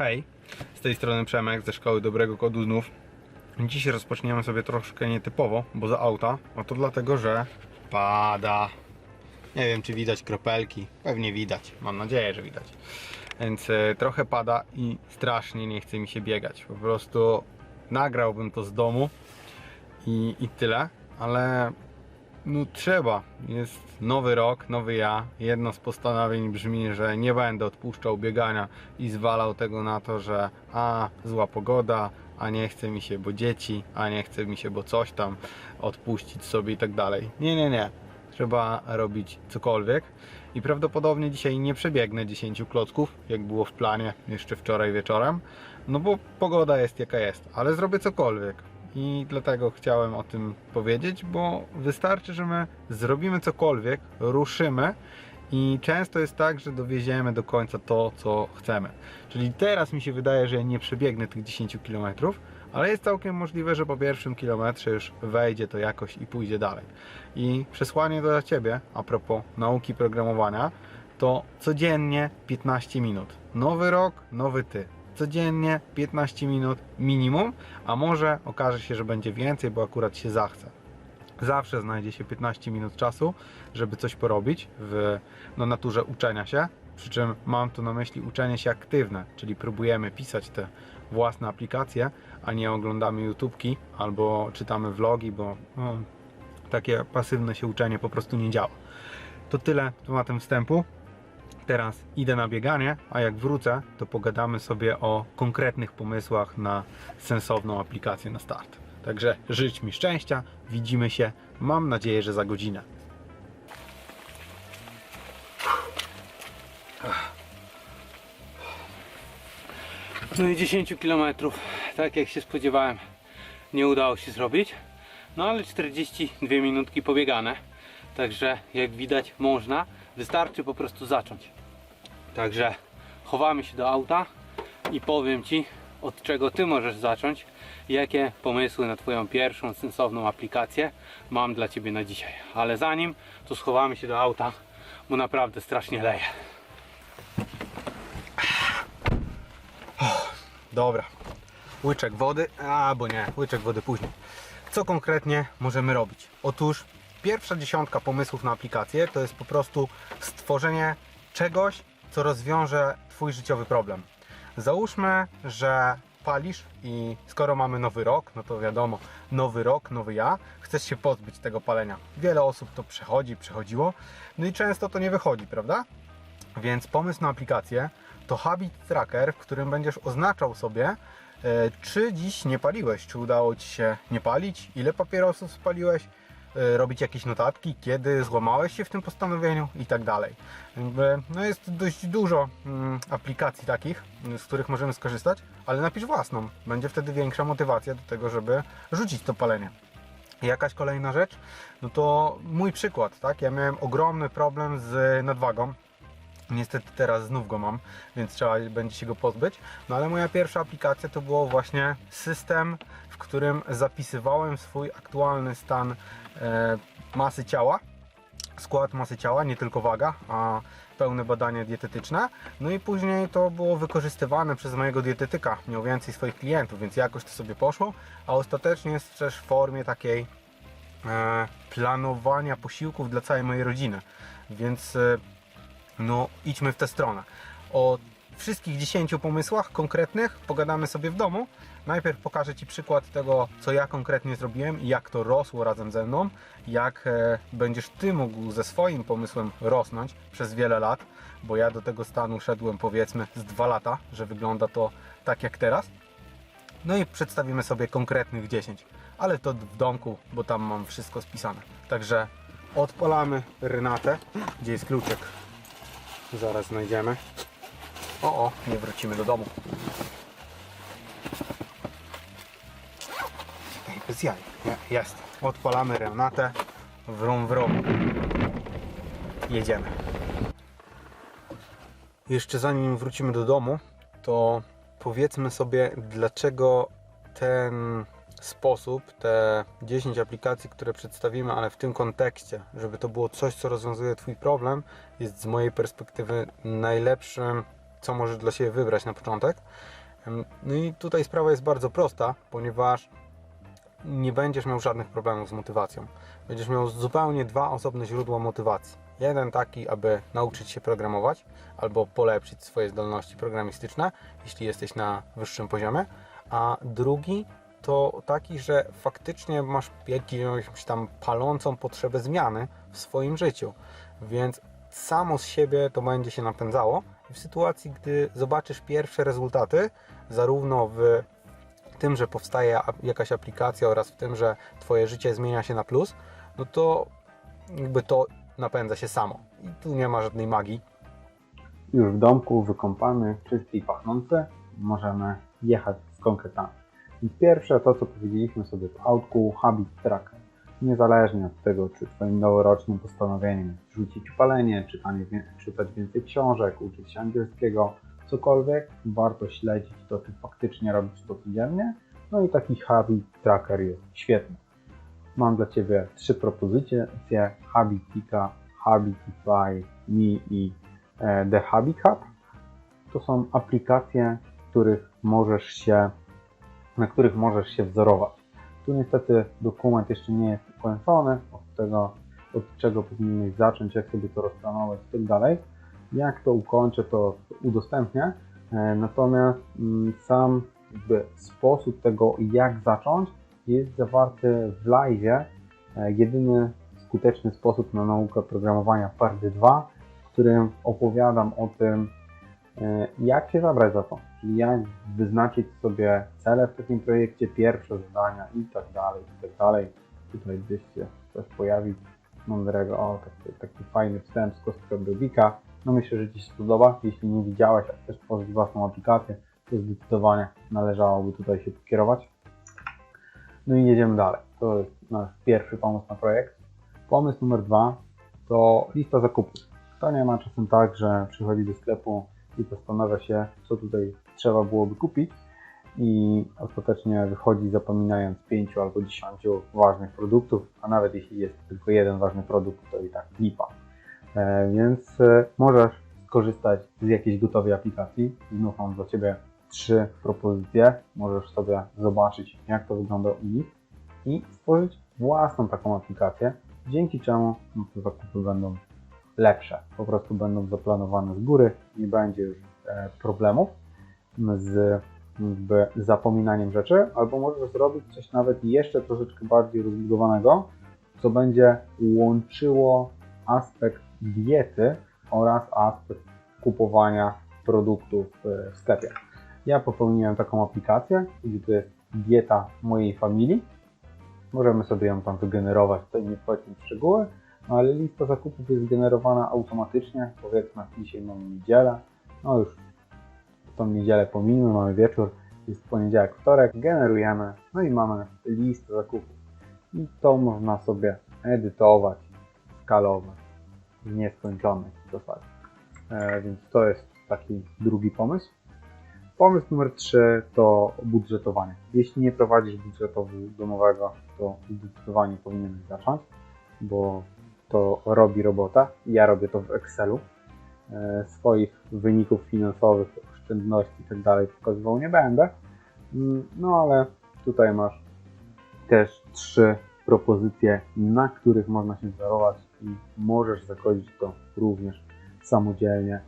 Hej, z tej strony Przemek ze Szkoły Dobrego Kodu znów. Dziś rozpoczniemy sobie troszkę nietypowo, bo za auta, a to dlatego, że pada. Nie wiem, czy widać kropelki. Pewnie widać. Mam nadzieję, że widać. Więc e, trochę pada i strasznie nie chce mi się biegać. Po prostu nagrałbym to z domu i, i tyle, ale no trzeba. Jest nowy rok, nowy ja. Jedno z postanowień brzmi, że nie będę odpuszczał biegania i zwalał tego na to, że a zła pogoda, a nie chce mi się, bo dzieci, a nie chce mi się, bo coś tam odpuścić sobie i tak dalej. Nie, nie, nie. Trzeba robić cokolwiek i prawdopodobnie dzisiaj nie przebiegnę 10 klocków, jak było w planie jeszcze wczoraj wieczorem, no bo pogoda jest jaka jest, ale zrobię cokolwiek. I dlatego chciałem o tym powiedzieć, bo wystarczy, że my zrobimy cokolwiek, ruszymy i często jest tak, że dowieziemy do końca to, co chcemy. Czyli teraz mi się wydaje, że ja nie przebiegnę tych 10 km, ale jest całkiem możliwe, że po pierwszym kilometrze już wejdzie to jakoś i pójdzie dalej. I przesłanie dla Ciebie, a propos nauki programowania, to codziennie 15 minut. Nowy rok, nowy Ty codziennie 15 minut minimum, a może okaże się, że będzie więcej, bo akurat się zachce. Zawsze znajdzie się 15 minut czasu, żeby coś porobić w no, naturze uczenia się. Przy czym mam tu na myśli uczenie się aktywne, czyli próbujemy pisać te własne aplikacje, a nie oglądamy YouTubki albo czytamy vlogi, bo no, takie pasywne się uczenie po prostu nie działa. To tyle tematem wstępu teraz idę na bieganie, a jak wrócę, to pogadamy sobie o konkretnych pomysłach na sensowną aplikację na start. Także życz mi szczęścia, widzimy się, mam nadzieję, że za godzinę. No i 10 km, tak jak się spodziewałem, nie udało się zrobić. No ale 42 minutki pobiegane. Także jak widać można, wystarczy po prostu zacząć. Także chowamy się do auta i powiem Ci od czego Ty możesz zacząć, jakie pomysły na Twoją pierwszą sensowną aplikację mam dla Ciebie na dzisiaj. Ale zanim to schowamy się do auta, bo naprawdę strasznie leje. Dobra, łyczek wody, albo nie, łyczek wody później. Co konkretnie możemy robić? Otóż pierwsza dziesiątka pomysłów na aplikację to jest po prostu stworzenie czegoś, co rozwiąże Twój życiowy problem. Załóżmy, że palisz i skoro mamy nowy rok, no to wiadomo, nowy rok, nowy ja, chcesz się pozbyć tego palenia. Wiele osób to przechodzi, przechodziło, no i często to nie wychodzi, prawda? Więc pomysł na aplikację to habit tracker, w którym będziesz oznaczał sobie, e, czy dziś nie paliłeś, czy udało Ci się nie palić, ile papierosów spaliłeś, robić jakieś notatki, kiedy złamałeś się w tym postanowieniu i tak dalej. No jest dość dużo mm, aplikacji takich, z których możemy skorzystać, ale napisz własną. Będzie wtedy większa motywacja do tego, żeby rzucić to palenie. Jakaś kolejna rzecz, no to mój przykład, tak? Ja miałem ogromny problem z nadwagą. Niestety teraz znów go mam, więc trzeba będzie się go pozbyć. No ale moja pierwsza aplikacja to było właśnie system, w którym zapisywałem swój aktualny stan e, masy ciała, skład masy ciała, nie tylko waga, a pełne badanie dietetyczne. No i później to było wykorzystywane przez mojego dietetyka. Miał więcej swoich klientów, więc jakoś to sobie poszło, a ostatecznie jest też w formie takiej e, planowania posiłków dla całej mojej rodziny. Więc e, no idźmy w tę stronę. O wszystkich 10 pomysłach konkretnych pogadamy sobie w domu. Najpierw pokażę Ci przykład tego, co ja konkretnie zrobiłem i jak to rosło razem ze mną, jak e, będziesz Ty mógł ze swoim pomysłem rosnąć przez wiele lat, bo ja do tego stanu szedłem powiedzmy z 2 lata, że wygląda to tak jak teraz. No i przedstawimy sobie konkretnych 10, ale to w domku, bo tam mam wszystko spisane. Także odpalamy Renatę. Gdzie jest kluczek? Zaraz znajdziemy. O, o, nie wrócimy do domu. Bez jaj. Jest. Odpalamy Renatę. Wrum, wrum. Jedziemy. Jeszcze zanim wrócimy do domu, to powiedzmy sobie, dlaczego ten sposób, te 10 aplikacji, które przedstawimy, ale w tym kontekście, żeby to było coś, co rozwiązuje Twój problem, jest z mojej perspektywy najlepszym co możesz dla siebie wybrać na początek. No i tutaj sprawa jest bardzo prosta, ponieważ nie będziesz miał żadnych problemów z motywacją. Będziesz miał zupełnie dwa osobne źródła motywacji. Jeden taki, aby nauczyć się programować albo polepszyć swoje zdolności programistyczne, jeśli jesteś na wyższym poziomie, a drugi to taki, że faktycznie masz jakąś tam palącą potrzebę zmiany w swoim życiu. Więc samo z siebie to będzie się napędzało w sytuacji, gdy zobaczysz pierwsze rezultaty, zarówno w tym, że powstaje jakaś aplikacja oraz w tym, że Twoje życie zmienia się na plus, no to jakby to napędza się samo. I tu nie ma żadnej magii. Już w domku, wykąpany, czysty i pachnący, możemy jechać z konkretami. Pierwsze to, co powiedzieliśmy sobie w autku, habit tracker. Niezależnie od tego, czy Twoim noworocznym postanowieniem jest rzucić palenie, czytanie, czytać więcej książek, uczyć się angielskiego, cokolwiek, warto śledzić to, czy faktycznie robisz to codziennie. No i taki habit tracker jest świetny. Mam dla Ciebie trzy propozycje. Habitika, Habitify, Me i e, The Habit Hub. To są aplikacje, których możesz się, na których możesz się wzorować. Tu niestety dokument jeszcze nie jest ukończony, od tego, od czego powinieneś zacząć, jak sobie to rozplanować i tak dalej. Jak to ukończę, to udostępnię. E, Natomiast mm, sam sposób tego, jak zacząć, jest zawarty w live. Jedyny skuteczny sposób na naukę programowania Pardy 2, w którym opowiadam o tym, e, jak się zabrać za to, czyli jak wyznaczyć sobie cele w takim projekcie, pierwsze zadania i tak dalej, i tak dalej. Tutaj gdzieś się coś pojawi mądrego, o taki, taki fajny wstęp z kostką Rubika. No myślę, że Ci się spodoba. Jeśli nie widziałeś, a chcesz tworzyć własną aplikację, to zdecydowanie należałoby tutaj się pokierować. No i jedziemy dalej. To jest nasz pierwszy pomysł na projekt. Pomysł numer dwa to lista zakupów. To nie ma czasem tak, że przychodzi do sklepu i zastanawia się, co tutaj trzeba byłoby kupić i ostatecznie wychodzi zapominając pięciu albo dziesięciu ważnych produktów, a nawet jeśli jest tylko jeden ważny produkt, to i tak lipa. E, więc e, możesz skorzystać z jakiejś gotowej aplikacji. Znów mam dla Ciebie trzy propozycje. Możesz sobie zobaczyć, jak to wygląda u nich i stworzyć własną taką aplikację, dzięki czemu no, te zakupy będą lepsze. Po prostu będą zaplanowane z góry, nie będzie już e, problemów z zapominaniem rzeczy, albo możesz zrobić coś nawet jeszcze troszeczkę bardziej rozbudowanego, co będzie łączyło aspekt diety oraz aspekt kupowania produktów w sklepie. Ja popełniłem taką aplikację, gdzie to jest dieta mojej familii. Możemy sobie ją tam wygenerować, tutaj nie wchodźmy w szczegóły, no ale lista zakupów jest generowana automatycznie. Powiedzmy, dzisiaj mamy niedzielę, no już tą niedzielę pominął, mamy wieczór, jest poniedziałek, wtorek, generujemy, no i mamy listę zakupów. I to można sobie edytować, skalować w nieskończoność w zasadzie. E, więc to jest taki drugi pomysł. Pomysł numer 3 to budżetowanie. Jeśli nie prowadzisz budżetu domowego, to zdecydowanie powinieneś zacząć, bo to robi robota. Ja robię to w Excelu. E, Swoich wyników finansowych, oszczędności i tak dalej pokazywał nie będę. Mm, No ale tutaj masz też trzy propozycje, na których można się wzorować i możesz zakończyć to również samodzielnie,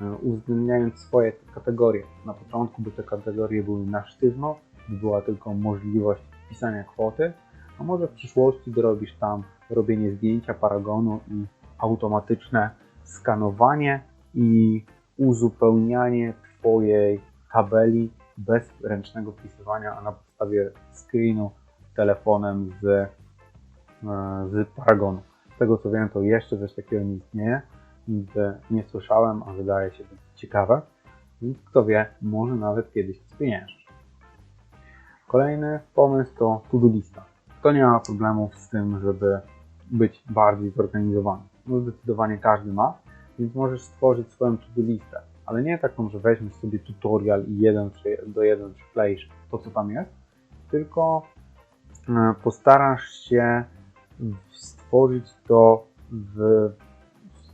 e, uwzględniając swoje kategorie. Na początku by te kategorie były na sztywno, by była tylko możliwość wpisania kwoty, a może w przyszłości dorobisz tam robienie zdjęcia paragonu i automatyczne skanowanie i uzupełnianie Twojej tabeli bez ręcznego wpisywania, a na podstawie screenu telefonem z, e, z paragonu. Z tego co wiem, to jeszcze coś takiego nie istnieje. Nigdy nie słyszałem, a wydaje się być ciekawe. Więc kto wie, może nawet kiedyś to. Kolejny pomysł to to-do lista. Kto nie ma problemów z tym, żeby być bardziej zorganizowany? No zdecydowanie każdy ma, więc możesz stworzyć swoją to-do listę, ale nie taką, że weźmiesz sobie tutorial i jeden do jeden przykleisz to, co tam jest, tylko e, postarasz się stworzyć to w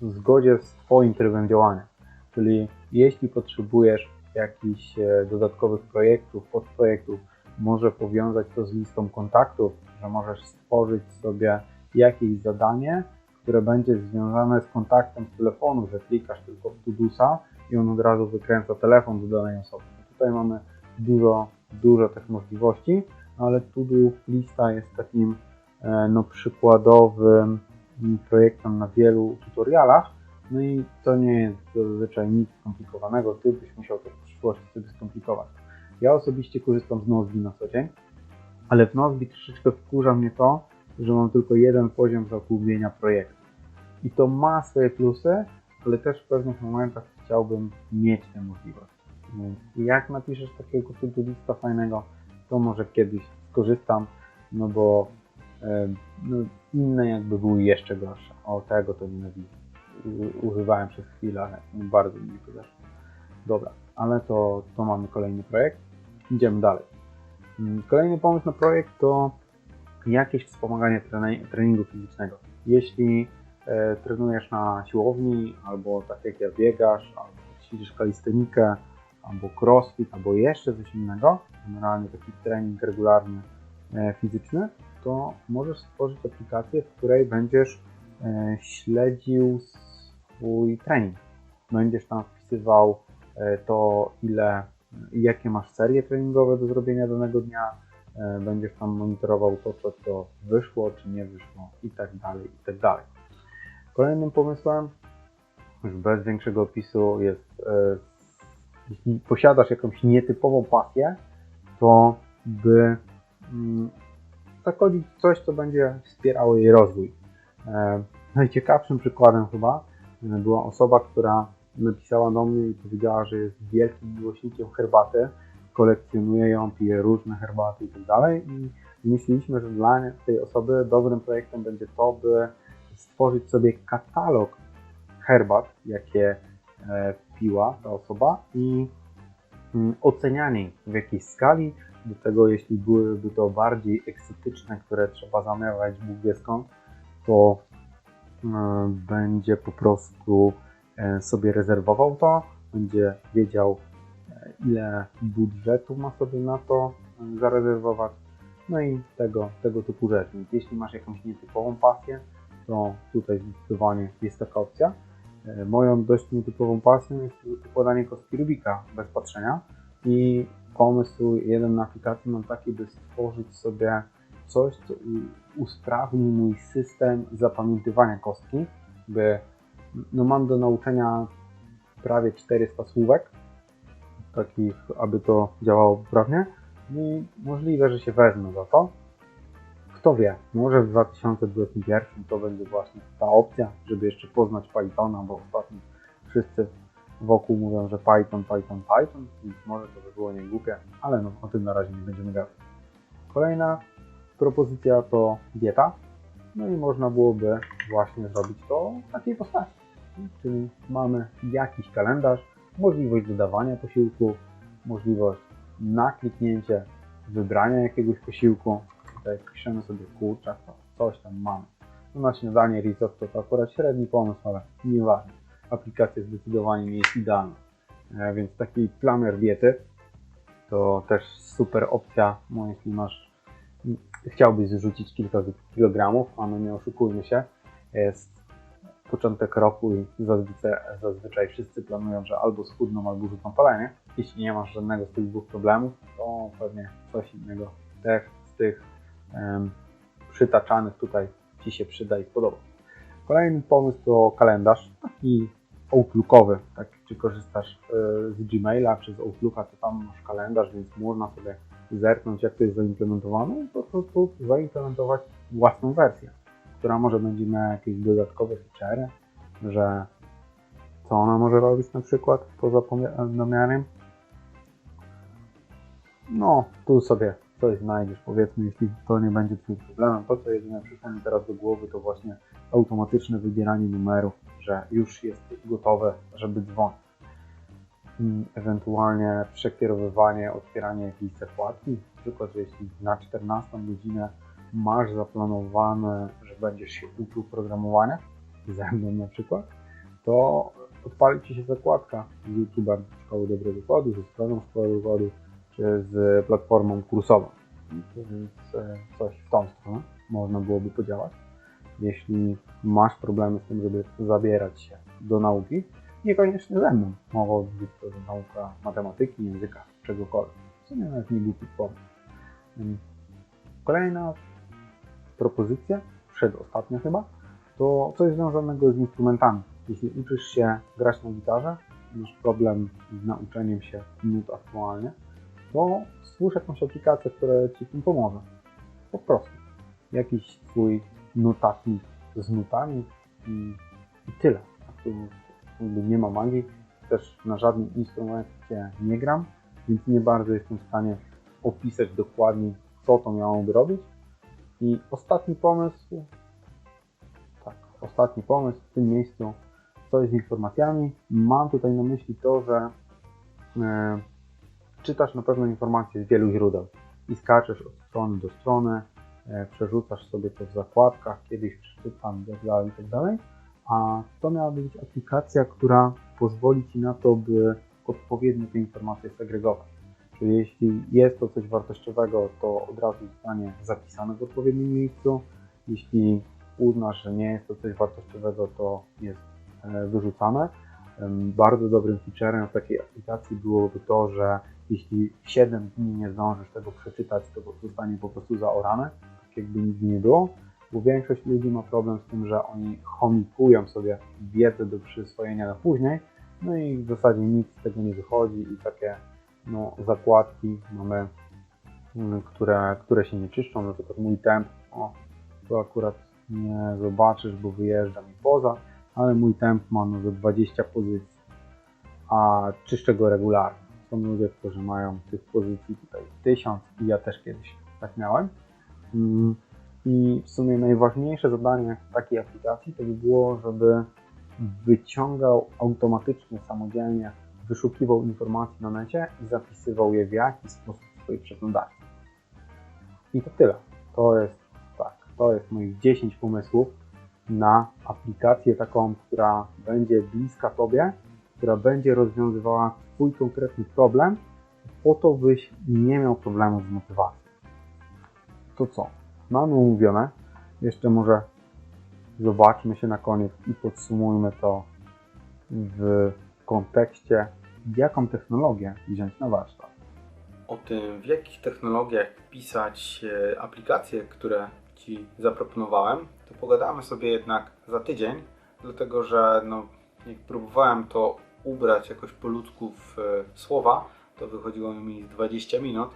w zgodzie z Twoim trybem działania. Czyli Jeśli potrzebujesz jakichś e, dodatkowych projektów, podprojektów, może powiązać to z listą kontaktów, że możesz stworzyć sobie jakieś zadanie, które będzie związane z kontaktem z telefonu, że klikasz tylko w Todosa i on od razu wykręca telefon do danej osoby. Tutaj mamy dużo, dużo tych możliwości, ale Todo lista jest takim no, przykładowym projektem na wielu tutorialach, no i to nie jest zazwyczaj nic skomplikowanego, ty byś musiał to w przyszłości sobie skomplikować. Ja osobiście korzystam z Nozbi na co dzień, ale w Nozbi troszeczkę wkurza mnie to, że mam tylko jeden poziom zagłębienia projektu. I to ma swoje plusy, ale też w pewnych momentach chciałbym mieć tę możliwość. Więc jak napiszesz takiego to lista fajnego, to może kiedyś skorzystam, no bo e, no, inne jakby były jeszcze gorsze. O tego to nienawidzę. Używałem przez chwilę, ale bardzo mi nie podeszło. Dobra, ale to, to mamy kolejny projekt. Idziemy dalej. Mm, Kolejny pomysł na projekt to jakieś wspomaganie treningu fizycznego. Jeśli e, trenujesz na siłowni, albo tak jak ja biegasz, albo ćwiczysz kalistenikę, albo crossfit, albo jeszcze coś innego, generalnie taki trening regularny e, fizyczny, to możesz stworzyć aplikację, w której będziesz e, śledził swój trening. Będziesz tam wpisywał e, to, ile, jakie masz serie treningowe do zrobienia danego dnia, e, będziesz tam monitorował to, co, co wyszło, czy nie wyszło i tak dalej, i tak dalej. Kolejnym pomysłem, już bez większego opisu, jest, jeśli posiadasz jakąś nietypową pasję, to by zachodzić w coś, co będzie wspierało jej rozwój. E, najciekawszym przykładem chyba e, była osoba, która napisała do mnie i powiedziała, że jest wielkim miłośnikiem herbaty, kolekcjonuje ją, pije różne herbaty i tak dalej i myśleliśmy, że dla tej osoby dobrym projektem będzie to, by stworzyć sobie katalog herbat, jakie e, piła ta osoba i mm, ocenianie w jakiejś skali. Do tego, jeśli byłyby to bardziej egzotyczne, które trzeba zamawiać Bóg wie skąd, to e, będzie po prostu e, sobie rezerwował to, będzie wiedział, e, ile budżetu ma sobie na to zarezerwować, no i tego, tego typu rzeczy. Jeśli masz jakąś nietypową pasję, to tutaj zdecydowanie jest taka opcja. Moją dość nietypową pasją jest układanie kostki Rubika bez patrzenia i pomysł jeden na aplikacji mam taki, by stworzyć sobie coś, co usprawni mój system zapamiętywania kostki, by no mam do nauczenia prawie 400 słówek, takich, aby to działało poprawnie i możliwe, że się wezmę za to. Kto wie, może w 2021 to będzie właśnie ta opcja, żeby jeszcze poznać Pythona, bo ostatnio wszyscy wokół mówią, że Python, Python, Python, więc może to by było niegłupie, ale no, o tym na razie nie będziemy gadać. Kolejna propozycja to dieta, no i można byłoby właśnie zrobić to w takiej postaci. Czyli mamy jakiś kalendarz, możliwość dodawania posiłków, możliwość na kliknięcie wybrania jakiegoś posiłku. Tutaj piszemy sobie kurczak, coś tam mamy. No na śniadanie risotto to akurat średni pomysł, ale nieważne. Aplikacja zdecydowanie nie jest idealna. E, Więc taki planer diety to też super opcja, no jeśli masz, chciałbyś zrzucić kilka kilogramów, a no nie oszukujmy się, jest początek roku i zazwyczaj, zazwyczaj wszyscy planują, że albo schudną, albo rzucą palenie. Jeśli nie masz żadnego z tych dwóch problemów, to pewnie coś innego też z tych em, przytaczanych tutaj Ci się przyda i spodoba. Kolejny pomysł to kalendarz, taki outlookowy, tak czy korzystasz e, z Gmaila czy z Outlooka, to tam masz kalendarz, więc można sobie zerknąć jak to jest zaimplementowane i po prostu zaimplementować własną wersję, która może będzie miała jakieś dodatkowe featurey, że co ona może robić na przykład poza pomiarem. No, tu sobie coś znajdziesz, powiedzmy, jeśli to nie będzie Twoim problemem. To, co jedynie przyszło mi teraz do głowy, to właśnie automatyczne wybieranie numerów, że już jest gotowe, żeby dzwonić. Mm, Ewentualnie przekierowywanie, otwieranie jakiejś zakładki. Na przykład, że jeśli na 14 godzinę masz zaplanowane, że będziesz się uczył programowania, ze mną na przykład, to odpali Ci się zakładka z YouTube'em Szkoły Dobrego Kodu, ze stroną Szkoły Dobrego czy z platformą kursową. Więc e, coś w tą stronę można byłoby podziałać. Jeśli masz problemy z tym, żeby zabierać się do nauki, niekoniecznie ze mną. Mogła być to nauka matematyki, języka, czegokolwiek. W sumie nawet nie głupi pomysł. Kolejna propozycja, przedostatnia chyba, to coś związanego z instrumentami. Jeśli uczysz się grać na gitarze, masz problem z nauczeniem się nut aktualnie, to stwórz jakąś aplikację, która Ci w tym pomoże. Po prostu. Jakiś Twój notatnik z nutami i, i tyle. Tu nie ma magii. Też na żadnym instrumencie nie gram, więc nie bardzo jestem w stanie opisać dokładnie, co to miałoby robić. I ostatni pomysł, tak, ostatni pomysł w tym miejscu, coś z informacjami. Mam tutaj na myśli to, że e, czytasz na pewno informacje z wielu źródeł i skaczesz od strony do strony, przerzucasz sobie to w zakładkach, kiedyś przeczytam itd., itd. A to miała być aplikacja, która pozwoli Ci na to, by odpowiednio te informacje segregować. Czyli jeśli jest to coś wartościowego, to od razu zostanie zapisane w odpowiednim miejscu. Jeśli uznasz, że nie jest to coś wartościowego, to jest e, wyrzucane. Bardzo dobrym featurem w takiej aplikacji byłoby to, że jeśli w 7 dni nie zdążysz tego przeczytać, to zostanie po prostu zaorane, jakby nigdy nie było. Bo większość ludzi ma problem z tym, że oni chomikują sobie wiedzę do przyswojenia na później, no i w zasadzie nic z tego nie wychodzi i takie no, zakładki mamy, mm, które, które się nie czyszczą, na przykład mój temp, o, to akurat nie zobaczysz, bo wyjeżdża mi poza, ale mój temp ma no, ze 20 pozycji, a czyszczę go regularnie. Są ludzie, którzy mają tych pozycji tutaj 1000 i ja też kiedyś tak miałem. Mm, I w sumie najważniejsze zadanie takiej aplikacji to by było, żeby wyciągał automatycznie, samodzielnie wyszukiwał informacje na necie i zapisywał je w jakiś sposób w swojej przeglądarce. I to tyle. To jest tak, to jest moich 10 pomysłów na aplikację taką, która będzie bliska Tobie, która będzie rozwiązywała Twój konkretny problem, po to byś nie miał problemu z motywacją. To co? Mamy umówione. Jeszcze może zobaczmy się na koniec i podsumujmy to w kontekście jaką technologię wziąć na warsztat. o tym, w jakich technologiach pisać e, aplikacje, które Ci zaproponowałem, to pogadamy sobie jednak za tydzień, dlatego że no, jak próbowałem to ubrać jakoś po ludzku w e, słowa, to wychodziło mi z 20 minut,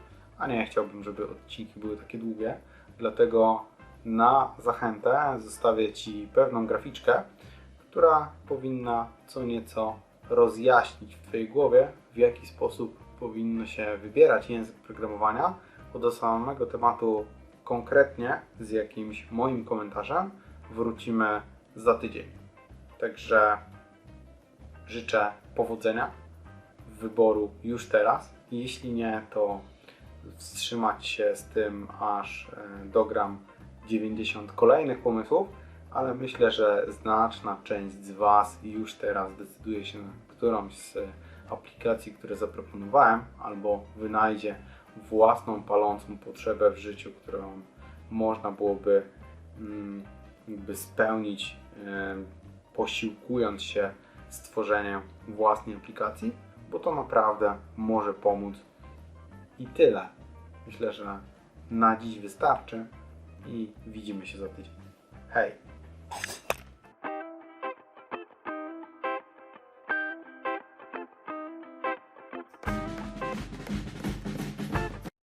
a nie chciałbym, żeby odcinki były takie długie, dlatego na zachętę zostawię Ci pewną graficzkę, która powinna co nieco rozjaśnić w Twojej głowie, w jaki sposób powinno się wybierać język programowania, bo do samego tematu konkretnie z jakimś moim komentarzem wrócimy za tydzień. Także życzę powodzenia wyboru już teraz. Jeśli nie, to wstrzymać się z tym, aż e, dogram 90 kolejnych pomysłów, ale myślę, że znaczna część z Was już teraz decyduje się na którąś z aplikacji, które zaproponowałem, albo wynajdzie własną palącą potrzebę w życiu, którą można byłoby mm, jakby spełnić, em, posiłkując się stworzeniem własnej aplikacji, bo to naprawdę może pomóc. I tyle. Myślę, że na dziś wystarczy i widzimy się za tydzień. Hej!